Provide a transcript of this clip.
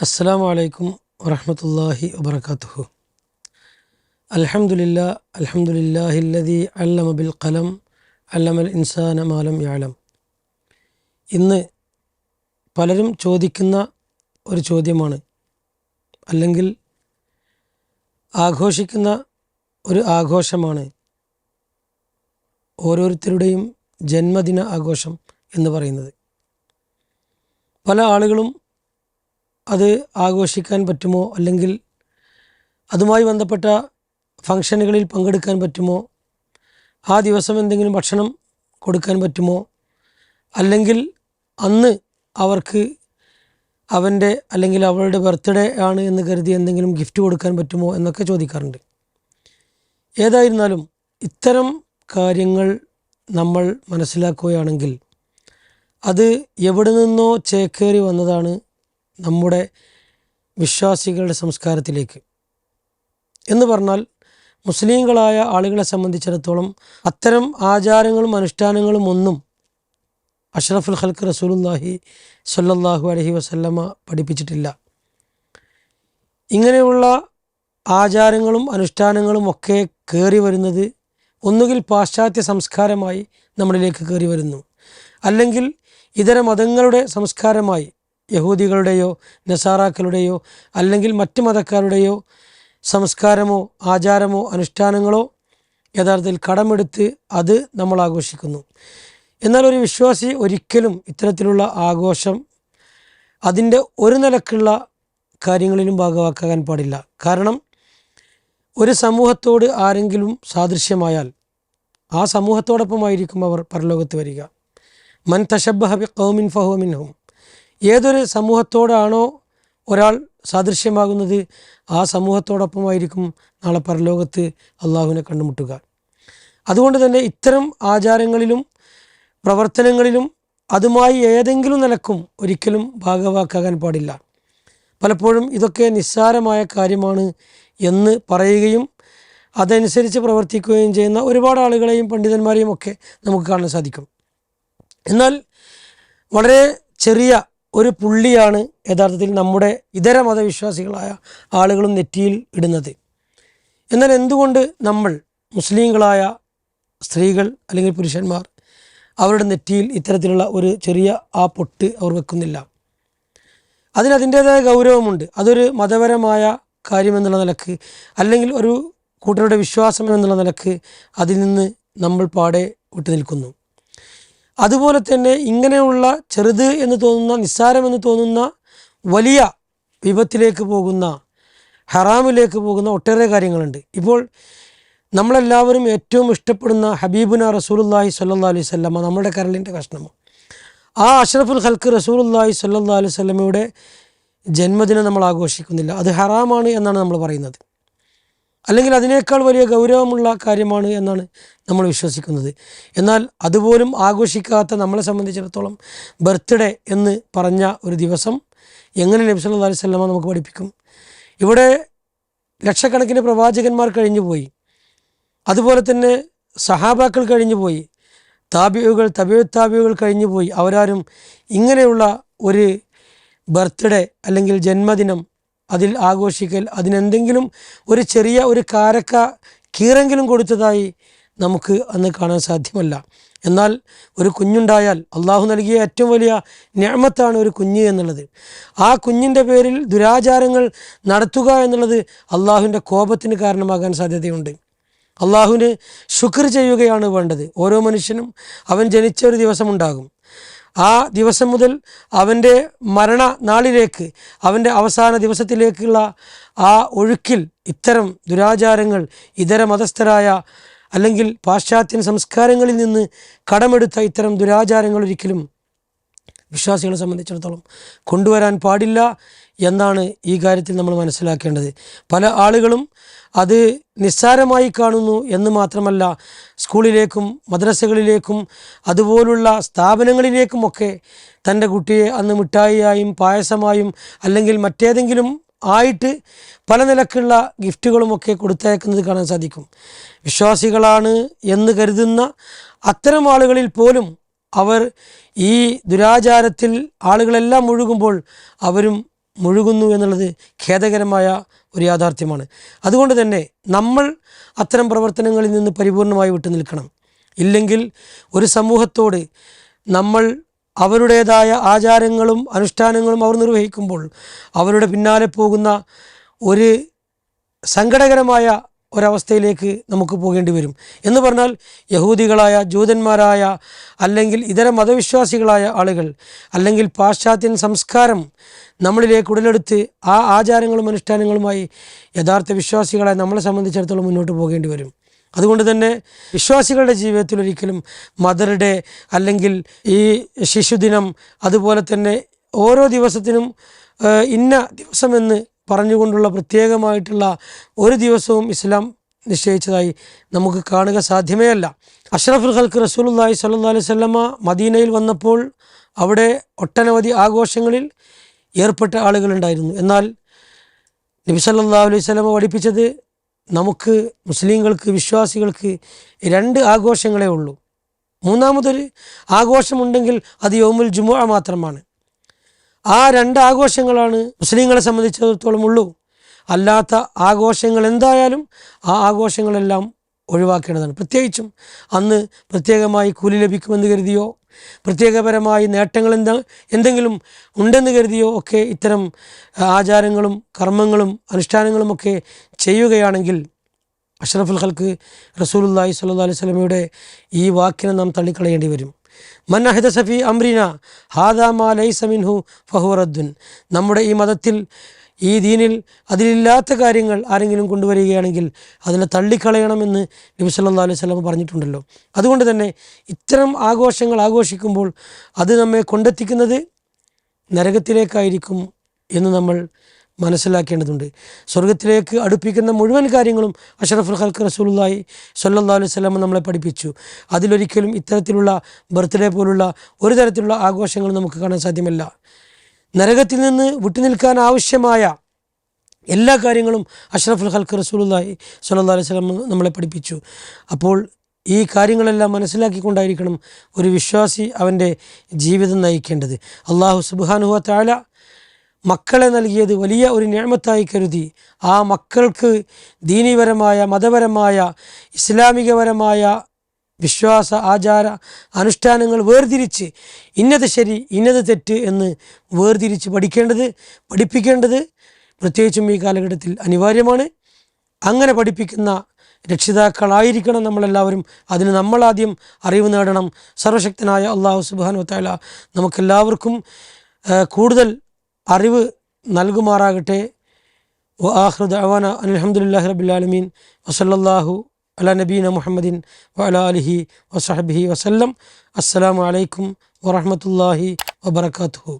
അസ്സാം വലൈക്കും വറഹമത്തല്ലാഹി വബർക്കാത്തുഹു അലഹമുല്ല അലഹമുല്ലാഹില്ലതി അല്ലമബിൽ കലം അല്ലമൽ ഇൻസാന മാലം യാളം ഇന്ന് പലരും ചോദിക്കുന്ന ഒരു ചോദ്യമാണ്. അല്ലെങ്കിൽ ആഘോഷിക്കുന്ന ഒരു ആഘോഷമാണ്. ഓരോരുത്തരുടെയും ജന്മദിന ആഘോഷം എന്ന് പറയുന്നത്. പല ആളുകളും അത് ആഘോഷിക്കാൻ പറ്റുമോ? അല്ലെങ്കിൽ അതുമായി ബന്ധപ്പെട്ട ഫങ്ഷനുകളിൽ പങ്കെടുക്കാൻ പറ്റുമോ? ആ ദിവസം എന്തെങ്കിലും ഭക്ഷണം കൊടുക്കാൻ പറ്റുമോ? അല്ലെങ്കിൽ അന്ന് അവർക്ക് അവന്റെ അല്ലെങ്കിൽ അവളുടെ ബർത്ത്ഡേ ആണ് എന്ന് കരുതി എന്തെങ്കിലും ഗിഫ്റ്റ് കൊടുക്കാൻ പറ്റുമോ എന്നൊക്കെ ചോദിക്കാറുണ്ട്. ഏതായിരുന്നാലും ഇത്തരം കാര്യങ്ങൾ നമ്മൾ മനസ്സിലാക്കുകയാണെങ്കിൽ അത് എവിടെ നിന്നോ ചേക്കേറി വന്നതാണ് നമ്മുടെ വിശ്വാസികളുടെ സംസ്കാരത്തിലേക്ക്. എന്ന് പറഞ്ഞാൽ മുസ്ലിങ്ങളായ ആളുകളെ സംബന്ധിച്ചിടത്തോളം അത്തരം ആചാരങ്ങളും അനുഷ്ഠാനങ്ങളും ഒന്നും അഷ്റഫുൽ ഖൽക്ക് റസൂലുല്ലാഹി സല്ലാഹു അലഹി വസല്ലമ പഠിപ്പിച്ചിട്ടില്ല. ഇങ്ങനെയുള്ള ആചാരങ്ങളും അനുഷ്ഠാനങ്ങളും ഒക്കെ കയറി വരുന്നത് ഒന്നുകിൽ പാശ്ചാത്യ സംസ്കാരമായി നമ്മളിലേക്ക് കയറി വരുന്നു. അല്ലെങ്കിൽ ഇതര മതങ്ങളുടെ സംസ്കാരമായി യഹൂദികളുടെയോ നസാറാക്കളുടെയോ അല്ലെങ്കിൽ മറ്റ് മതക്കാരുടെയോ സംസ്കാരമോ ആചാരമോ അനുഷ്ഠാനങ്ങളോ യഥാർത്ഥത്തിൽ കടമെടുത്ത് അത് നമ്മൾ ആഘോഷിക്കുന്നു. എന്നാൽ ഒരു വിശ്വാസി ഒരിക്കലും ഇത്തരത്തിലുള്ള ആഘോഷം അതിന്റെ ഒരു നിലക്കുള്ള കാര്യങ്ങളിലും ഭാഗമാക്കാൻ പാടില്ല. കാരണം ഒരു സമൂഹത്തോട് ആരെങ്കിലും സാദൃശ്യമായാൽ ആ സമൂഹത്തോടൊപ്പമായിരിക്കും അവർ പരലോകത്ത് വരിക. മൻ തശബ്ബഹബി കൗമിൻ ഫഹുമിൻഹും ഏതൊരു സമൂഹത്തോടാണോ ഒരാൾ സാദൃശ്യമാകുന്നത് ആ സമൂഹത്തോടൊപ്പമായിരിക്കും നാളെ പരലോകത്ത് അള്ളാഹുവിനെ കണ്ടുമുട്ടുക. അതുകൊണ്ട് തന്നെ ഇത്തരം ആചാരങ്ങളിലും പ്രവർത്തനങ്ങളിലും അതുമായി ഏതെങ്കിലും നിലക്കും ഒരിക്കലും ഭാഗവാക്കാകാൻ പാടില്ല. പലപ്പോഴും ഇതൊക്കെ നിസ്സാരമായ കാര്യമാണ് എന്ന് പറയുകയും അതനുസരിച്ച് പ്രവർത്തിക്കുകയും ചെയ്യുന്ന ഒരുപാട് ആളുകളെയും പണ്ഡിതന്മാരെയും ഒക്കെ നമുക്ക് കാണാൻ സാധിക്കും. എന്നാൽ വളരെ ചെറിയ ഒരു പുള്ളിയാണ് യഥാർത്ഥത്തിൽ നമ്മുടെ ഇതര മതവിശ്വാസികളായ ആളുകളും നെറ്റിയിൽ ഇടുന്നത്. എന്നാൽ എന്തുകൊണ്ട് നമ്മൾ മുസ്ലിങ്ങളായ സ്ത്രീകൾ അല്ലെങ്കിൽ പുരുഷന്മാർ അവരുടെ നെറ്റിയിൽ ഇത്തരത്തിലുള്ള ഒരു ചെറിയ ആ പൊട്ട് അവർ വെക്കുന്നില്ല? അതിന് അതിന്റേതായ ഗൗരവമുണ്ട്. അതൊരു മതപരമായ കാര്യമെന്നുള്ള നിലയ്ക്ക് അല്ലെങ്കിൽ ഒരു കൂട്ടരുടെ വിശ്വാസം എന്നുള്ള നിലയ്ക്ക് അതിൽ നിന്ന് നമ്മൾ പാടെ വിട്ടു നിൽക്കുന്നു അതുപോലെ തന്നെ ഇങ്ങനെയുള്ള ചെറുത് എന്ന് തോന്നുന്ന നിസ്സാരമെന്ന് തോന്നുന്ന വലിയ വിപത്തിലേക്ക് പോകുന്ന ഹറാമിലേക്ക് പോകുന്ന ഒട്ടേറെ കാര്യങ്ങളുണ്ട്. ഇപ്പോൾ നമ്മളെല്ലാവരും ഏറ്റവും ഇഷ്ടപ്പെടുന്ന ഹബീബുന റസൂലുല്ലാഹി സല്ലാ അലൈഹി സ്വല്ലമ്മ നമ്മുടെ കരളിന്റെ കഷ്ണമോ ആ അഷ്റഫുൽ ഖൽക്ക് റസൂലുല്ലാഹി സല്ലാ അലൈഹി വസല്ലമയുടെ ജന്മദിനം നമ്മൾ ആഘോഷിക്കുന്നില്ല. അത് ഹറാമാണ് എന്നാണ് നമ്മൾ പറയുന്നത്. അല്ലെങ്കിൽ അതിനേക്കാൾ വലിയ ഗൗരവമുള്ള കാര്യമാണ് എന്നാണ് നമ്മൾ വിശ്വസിക്കുന്നത്. എന്നാൽ അതുപോലും ആഘോഷിക്കാത്ത നമ്മളെ സംബന്ധിച്ചിടത്തോളം ബർത്ത്ഡേ എന്ന് പറഞ്ഞ ഒരു ദിവസം എങ്ങനെ നബി സല്ലല്ലാഹു അലൈഹി വസല്ലമ നമുക്ക് പഠിപ്പിക്കും? ഇവിടെ ലക്ഷക്കണക്കിന് പ്രവാചകന്മാർ കഴിഞ്ഞുപോയി. അതുപോലെ തന്നെ സഹാബാക്കൾ കഴിഞ്ഞുപോയി. താബിയുകൾ തബിയു കഴിഞ്ഞുപോയി. കഴിഞ്ഞു പോയി അവരാരും ഇങ്ങനെയുള്ള ഒരു ബർത്ത്ഡേ അല്ലെങ്കിൽ ജന്മദിനം അതിൽ ആഘോഷിക്കൽ അതിനെന്തെങ്കിലും ഒരു ചെറിയ ഒരു കാരക്ക കീറെങ്കിലും കൊടുത്തതായി നമുക്ക് അന്ന് കാണാൻ സാധ്യമല്ല. എന്നാൽ ഒരു കുഞ്ഞുണ്ടായാൽ അള്ളാഹു നൽകിയ ഏറ്റവും വലിയ ഞാമത്താണ് ഒരു കുഞ്ഞ് എന്നുള്ളത്. ആ കുഞ്ഞിന്റെ പേരിൽ ദുരാചാരങ്ങൾ നടത്തുക എന്നുള്ളത് അള്ളാഹുവിന്റെ കോപത്തിന് കാരണമാകാൻ സാധ്യതയുണ്ട്. അള്ളാഹുവിന് ശുക്ർ ചെയ്യുകയാണ് വേണ്ടത്. ഓരോ മനുഷ്യനും അവൻ ജനിച്ച ഒരു ദിവസമുണ്ടാകും. ആ ദിവസം മുതൽ അവന്റെ മരണ നാളിലേക്ക് അവന്റെ അവസാന ദിവസത്തിലേക്കുള്ള ആ ഒഴുക്കിൽ ഇത്തരം ദുരാചാരങ്ങൾ ഇതര മതസ്ഥരായ അല്ലെങ്കിൽ പാശ്ചാത്യ സംസ്കാരങ്ങളിൽ നിന്ന് കടമെടുത്ത ഇത്തരം ദുരാചാരങ്ങൾ ഒരിക്കലും വിശ്വാസികളെ സംബന്ധിച്ചിടത്തോളം കൊണ്ടുവരാൻ പാടില്ല എന്നാണ് ഈ കാര്യത്തിൽ നമ്മൾ മനസ്സിലാക്കേണ്ടത്. പല ആളുകളും അത് നിസ്സാരമായി കാണുന്നു എന്ന് മാത്രമല്ല സ്കൂളിലേക്കും മദ്രസകളിലേക്കും അതുപോലുള്ള സ്ഥാപനങ്ങളിലേക്കുമൊക്കെ തന്റെ കുട്ടിയെ അന്ന് മിഠായിയായും പായസമായും അല്ലെങ്കിൽ മറ്റേതെങ്കിലും ആയിട്ട് പല നിലക്കുള്ള ഗിഫ്റ്റുകളുമൊക്കെ കൊടുത്തയക്കുന്നത് കാണാൻ സാധിക്കും. വിശ്വാസികളാണ് എന്ന് കരുതുന്ന അത്തരം ആളുകളിൽ പോലും അവർ ഈ ദുരാചാരത്തിൽ ആളുകളെല്ലാം മുഴുകുമ്പോൾ അവരും മുഴുകുന്നു എന്നുള്ളത് ഖേദകരമായ ഒരു യാഥാർത്ഥ്യമാണ്. അതുകൊണ്ട് തന്നെ നമ്മൾ അത്തരം പ്രവർത്തനങ്ങളിൽ നിന്ന് പരിപൂർണമായി വിട്ടു നിൽക്കണം. ഇല്ലെങ്കിൽ ഒരു സമൂഹത്തോട് നമ്മൾ അവരുടേതായ ആചാരങ്ങളും അനുഷ്ഠാനങ്ങളും അവർ നിർവഹിക്കുമ്പോൾ അവരുടെ പിന്നാലെ പോകുന്ന ഒരു സങ്കടകരമായ ഒരവസ്ഥയിലേക്ക് നമുക്ക് പോകേണ്ടി വരും. എന്ന് പറഞ്ഞാൽ യഹൂദികളായ ജൂതന്മാരായ അല്ലെങ്കിൽ ഇതര മതവിശ്വാസികളായ ആളുകൾ അല്ലെങ്കിൽ പാശ്ചാത്യൻ സംസ്കാരം നമ്മളിലേക്ക് ഉടലെടുത്ത് ആ ആചാരങ്ങളും അനുഷ്ഠാനങ്ങളുമായി യഥാർത്ഥ വിശ്വാസികളായ നമ്മളെ സംബന്ധിച്ചിടത്തോളം മുന്നോട്ട് പോകേണ്ടി വരും. അതുകൊണ്ട് തന്നെ വിശ്വാസികളുടെ ജീവിതത്തിൽ ഒരിക്കലും മദറുടെ അല്ലെങ്കിൽ ഈ ശിശുദിനം അതുപോലെ തന്നെ ഓരോ ദിവസത്തിനും ഇന്ന ദിവസമെന്ന് പറഞ്ഞുകൊണ്ടുള്ള പ്രത്യേകമായിട്ടുള്ള ഒരു ദിവസവും ഇസ്ലാം നിശ്ചയിച്ചതായി നമുക്ക് കാണുക സാധ്യമേ അല്ല അഷ്റഫുൽ ഖൽക്ക് റസൂലുള്ളാഹി സ്വല്ലല്ലാഹി അലൈഹി വസല്ലമ മദീനയിൽ വന്നപ്പോൾ അവിടെ ഒട്ടനവധി ആഘോഷങ്ങളിൽ ഏർപ്പെട്ട ആളുകളുണ്ടായിരുന്നു എന്നാൽ നബി സല്ലാ അലൈഹി വസല്ലമ പഠിപ്പിച്ചത് നമുക്ക് മുസ്ലിങ്ങൾക്ക് വിശ്വാസികൾക്ക് രണ്ട് ആഘോഷങ്ങളേ ഉള്ളൂ. മൂന്നാമതൊരു ആഘോഷമുണ്ടെങ്കിൽ അത് യോമുൽ ജുമുഅ മാത്രമാണ്. ആ രണ്ട് ആഘോഷങ്ങളാണ് മുസ്ലിങ്ങളെ സംബന്ധിച്ചിടത്തോളം ഉള്ളൂ. അല്ലാത്ത ആഘോഷങ്ങൾ എന്തായാലും ആ ആഘോഷങ്ങളെല്ലാം ഒഴിവാക്കേണ്ടതാണ്. പ്രത്യേകിച്ചും അന്ന് പ്രത്യേകമായി കൂലി ലഭിക്കുമെന്ന് കരുതിയോ പ്രത്യേകപരമായി നേട്ടങ്ങൾ എന്താ എന്തെങ്കിലും ഉണ്ടെന്ന് കരുതിയോ ഒക്കെ ഇത്തരം ആചാരങ്ങളും കർമ്മങ്ങളും അനുഷ്ഠാനങ്ങളും ഒക്കെ ചെയ്യുകയാണെങ്കിൽ അഷ്റഫുൽ ഖൽക്ക് റസൂലുല്ലാഹി സ്വല്ലല്ലാഹി അലൈഹി വസല്ലമയുടെ ഈ വാക്കിനെ നാം തള്ളിക്കളയേണ്ടി വരും. മൻ അഹദ സഫി അമ്രീന ഹാദാ മാ ലൈസ മിൻഹു ഫഹുവ റദ്ദുൻ. നമ്മുടെ ഈ മതത്തിൽ ഈ ദീനിൽ അതിലില്ലാത്ത കാര്യങ്ങൾ ആരെങ്കിലും കൊണ്ടുവരികയാണെങ്കിൽ അതിനെ തള്ളിക്കളയണമെന്ന് നബി സല്ലല്ലാഹു അലൈഹി വസല്ലം പറഞ്ഞിട്ടുണ്ടല്ലോ. അതുകൊണ്ട് തന്നെ ഇത്തരം ആഘോഷങ്ങൾ ആഘോഷിക്കുമ്പോൾ അത് നമ്മെ കൊണ്ടെത്തിക്കുന്നത് നരകത്തിലേക്കായിരിക്കും എന്ന് നമ്മൾ മനസ്സിലാക്കേണ്ടതുണ്ട്. സ്വർഗത്തിലേക്ക് അടുപ്പിക്കുന്ന മുഴുവൻ കാര്യങ്ങളും അഷറഫുൽ ഖൽക്ക് റസൂലുള്ളാഹി സല്ലാ അലൈഹി വസല്ലം നമ്മളെ പഠിപ്പിച്ചു. അതിലൊരിക്കലും ഇത്തരത്തിലുള്ള ബർത്ത്ഡേ പോലുള്ള ഒരു തരത്തിലുള്ള ആഘോഷങ്ങൾ നമുക്ക് കാണാൻ സാധ്യമല്ല. നരകത്തിൽ നിന്ന് വിട്ടുനിൽക്കാൻ ആവശ്യമായ എല്ലാ കാര്യങ്ങളും അഷ്റഫുൽ ഖൽക്ക് റസൂലുള്ളാഹി സല്ലാ അലൈഹി വസല്ലം നമ്മളെ പഠിപ്പിച്ചു. അപ്പോൾ ഈ കാര്യങ്ങളെല്ലാം മനസ്സിലാക്കിക്കൊണ്ടായിരിക്കണം ഒരു വിശ്വാസി അവന്റെ ജീവിതം നയിക്കേണ്ടത്. അള്ളാഹു സുബ്ഹാനഹു തആല മക്കളെ നൽകിയത് വലിയ ഒരു ഞാമത്തായി കരുതി. ആ മക്കൾക്ക് ദീനീപരമായ മതപരമായ ഇസ്ലാമികപരമായ വിശ്വാസ ആചാര അനുഷ്ഠാനങ്ങൾ വേർതിരിച്ച് ഇന്നത് ശരി ഇന്നത് തെറ്റ് എന്ന് വേർതിരിച്ച് പഠിക്കേണ്ടത് പഠിപ്പിക്കേണ്ടത് പ്രത്യേകിച്ചും ഈ കാലഘട്ടത്തിൽ അനിവാര്യമാണ്. അങ്ങനെ പഠിപ്പിക്കുന്ന രക്ഷിതാക്കളായിരിക്കണം നമ്മളെല്ലാവരും. അതിന് നമ്മളാദ്യം അറിവ് നേടണം. സർവശക്തനായ അള്ളാഹു സുബാനു വത്താല നമുക്കെല്ലാവർക്കും കൂടുതൽ അറിവ് നൽകുമാറാകട്ടെ. വ ദഅവാന അവാന ഹംദുലില്ലാഹി റബ്ബിൽ ആലമീൻ. വസല്ലല്ലാഹു അലാ നബീന മുഹമ്മദിൻ വഅലാ ആലിഹി വസഹബിഹി വസല്ലം. അസ്സലാമു അലൈക്കും വറഹ്മത്തുള്ളാഹി വബറകാതുഹു.